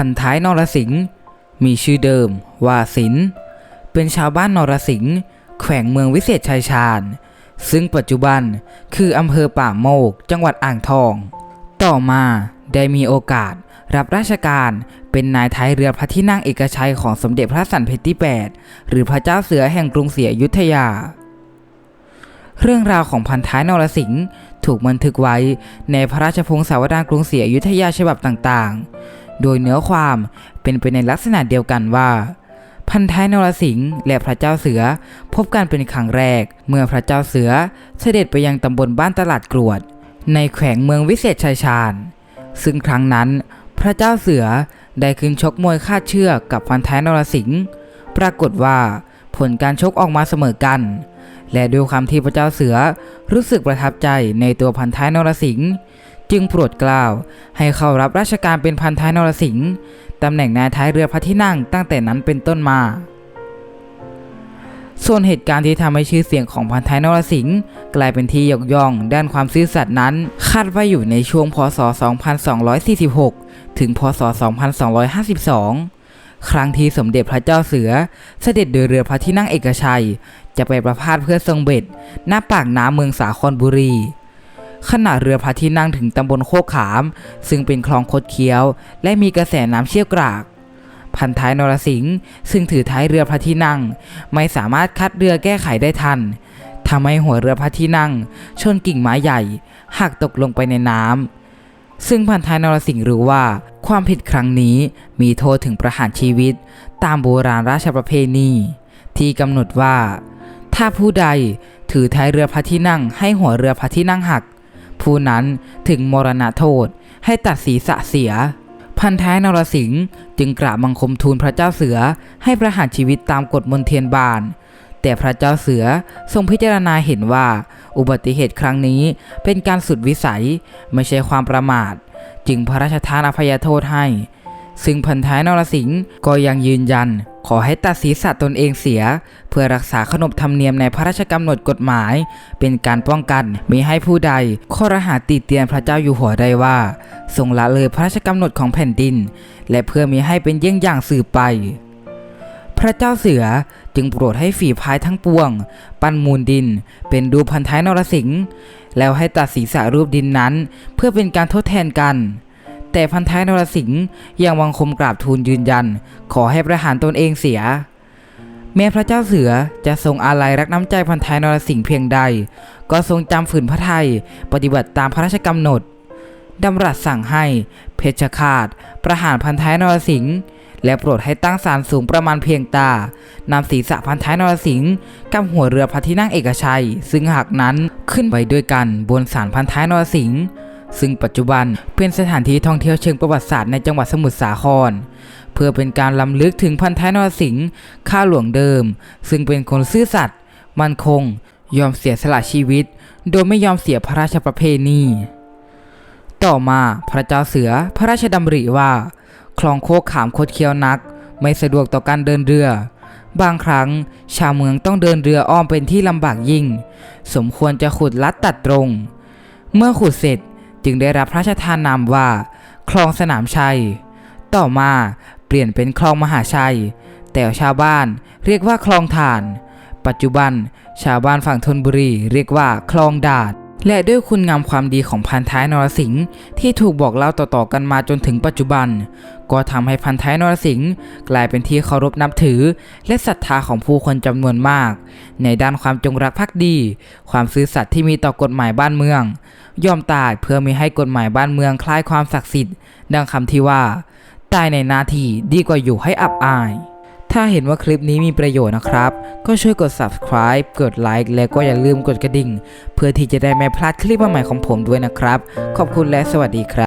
พันท้ายนรสิงห์มีชื่อเดิมว่าสินเป็นชาวบ้านนรสิงห์แขวงเมืองวิเศษชัยชาญ ซึ่งปัจจุบันคืออำเภอป่าโมก จังหวัดอ่างทอง ต่อมาได้มีโอกาสรับราชการเป็นนายท้ายเรือพระที่นั่งเอกชัยของสมเด็จพระสันเพชรที่ 8 หรือพระเจ้าเสือแห่งกรุงศรีอยุธยา เรื่องราวของพันท้ายนรสิงห์ถูกบันทึกไว้ในพระราชพงศาวดารกรุงศรีอยุธยาฉบับต่างๆ โดยเนื้อความเป็นไปในลักษณะเดียวกันว่า พันท้ายนรสิงห์และพระเจ้าเสือพบกันเป็นครั้งแรก เมื่อพระเจ้าเสือเสด็จไปยังตำบลบ้านตลาดกรวด ในแขวงเมืองวิเศษชัยชาญ ซึ่งครั้งนั้น พระเจ้าเสือได้ขึ้นชกมวยคาดเชือกกับพันท้ายนรสิงห์ปรากฏว่าผลการชกออกมาเสมอกัน และด้วยความที่พระเจ้าเสือรู้สึกประทับใจในตัวพันท้ายนรสิงห์ จึงโปรดกล้าวให้เข้ารับราชการเป็นพันท้ายนรสิงห์ตำแหน่งนายท้ายเรือพระที่นั่งตั้งแต่นั้นเป็นต้นมา ส่วนเหตุการณ์ที่ทำให้ชื่อเสียงของพันท้ายนรสิงห์กลายเป็นที่ยกย่อง ด้านความซื่อสัตย์นั้น คาดว่าอยู่ในช่วงพศ 2246 ถึงพศ 2252 ครั้งที่สมเด็จพระเจ้าเสือ เสด็จโดยเรือพระที่นั่งเอกชัย จะไปประพาสเพื่อทรงเบ็ดหน้าปากน้ำเมืองสาครบุรี ขณะเรือพระที่นั่งถึงตำบลโคกขาม ซึ่งเป็นคลองคดเคี้ยว และมีกระแสน้ำเชี่ยวกราก พันท้ายนรสิงห์ซึ่งถือท้ายเรือพระที่นั่ง ไม่สามารถคัดเรือแก้ไขได้ทันทำให้หัวเรือพระที่นั่ง ชนกิ่งไม้ใหญ่หักตกลงไปในน้ำซึ่งพันท้ายนรสิงห์รู้ว่า ความผิดครั้งนี้มีโทษถึงประหารชีวิต ตามโบราณราชประเพณี ที่กำหนดว่า ถ้าผู้ใดถือท้ายเรือพระที่นั่ง ให้หัวเรือพระที่นั่งหัก ผู้นั้นถึงมรณโทษให้ตัดศีรษะเสีย พันท้ายนรสิงห์จึงกราบบังคมทูลพระเจ้าเสือให้ประหารชีวิตตามกฎมนเทียนบาน แต่พระเจ้าเสือทรงพิจารณาเห็นว่า อุบัติเหตุครั้งนี้เป็นการสุดวิสัยไม่ใช่ความประมาท จึงพระราชทานอภัยโทษให้ ซึ่งพันท้ายนรสิงห์ก็ยังยืนยัน ขอให้ตัดศีรษะตนเองเสีย เพื่อรักษาขนบธรรมเนียมในพระราชกำหนดกฎหมาย เป็นการป้องกันมิให้ผู้ใดข้อรหาติเตียนพระเจ้าอยู่หัวได้ว่า ทรงละเลยพระราชกำหนดของแผ่นดิน และเพื่อมิให้เป็นเยี่ยงอย่างสืบไปพระเจ้าเสือจึงโปรดให้ฝีพายทั้งปวง ปั้นมูลดิน เป็นรูพันท้ายนรสิงห์แล้วให้ตัดศีรษะรูปดินนั้น เพื่อเป็นการทดแทนกัน แต่พันท้ายนรสิงห์ยังวังคมกราบทูลยืนยัน ขอให้ประหารตนเองเสีย แม้พระเจ้าเสือจะทรงอาลัยรักน้ำใจพันท้ายนรสิงห์เพียงใด ก็ทรงจำฝืนพระทัยปฏิบัติตามพระราชกำหนดดำรัสสั่งให้เพชฌฆาต ประหารพันท้ายนรสิงห์และโปรดให้ตั้งศาลสูงประมาณเพียงตานำศีรษะพันท้ายนรสิงห์กับหัวเรือพระที่นั่งเอกชัย ซึ่งหักนั้นขึ้นไปด้วยกันบนศาลพันท้ายนรสิงห์ ซึ่งปัจจุบันเป็นสถานที่ท่องเที่ยวเชิงประวัติศาสตร์ในจังหวัดสมุทรสาคร เพื่อเป็นการล้ำลึกถึงพันท้ายนรสิงห์ข้าหลวงเดิม ซึ่งเป็นคนซื่อสัตย์มั่นคง ยอมเสียสละชีวิต โดยไม่ยอมเสียพระราชประเพณี ต่อมาพระเจ้าเสือพระราชดำริว่าคลองโคกขามคดเคี้ยวนัก ไม่สะดวกต่อการเดินเรือบางครั้ง ชาวเมืองต้องเดินเรืออ้อมเป็นที่ลำบากยิ่ง สมควรจะขุดลัดตัดตรง เมื่อขุดเสร็จ จึงได้รับพระราชทานนามว่า คลองสนามชัย ต่อมาเปลี่ยนเป็นคลองมหาชัย แต่ชาวบ้านเรียกว่าคลองฐาน ปัจจุบันชาวบ้านฝั่งธนบุรีเรียกว่าคลองดาด และด้วยคุณงามความดีของพันท้ายนรสิงห์ที่ถูกบอกเล่าต่อๆกันมาจนถึงปัจจุบัน ก็ทำให้พันท้ายนรสิงห์กลายเป็นที่เคารพนับถือ และศรัทธาของผู้คนจำนวนมาก ในด้านความจงรักภักดี ความซื่อสัตย์ที่มีต่อกฎหมายบ้านเมือง ยอมตายเพื่อไม่ให้กฎหมายบ้านเมืองคล้ายความศักดิ์สิทธิ์ ดังคำที่ว่า ตายในนาทีดีกว่าอยู่ให้อับอาย ถ้าเห็นว่าคลิปนี้มีประโยชน์นะครับ ก็ช่วยกด subscribe กดไลค์และก็อย่าลืมกดกระดิ่ง เพื่อที่จะได้ไม่พลาดคลิปใหม่ของผมด้วยนะครับ ขอบคุณและสวัสดีครับ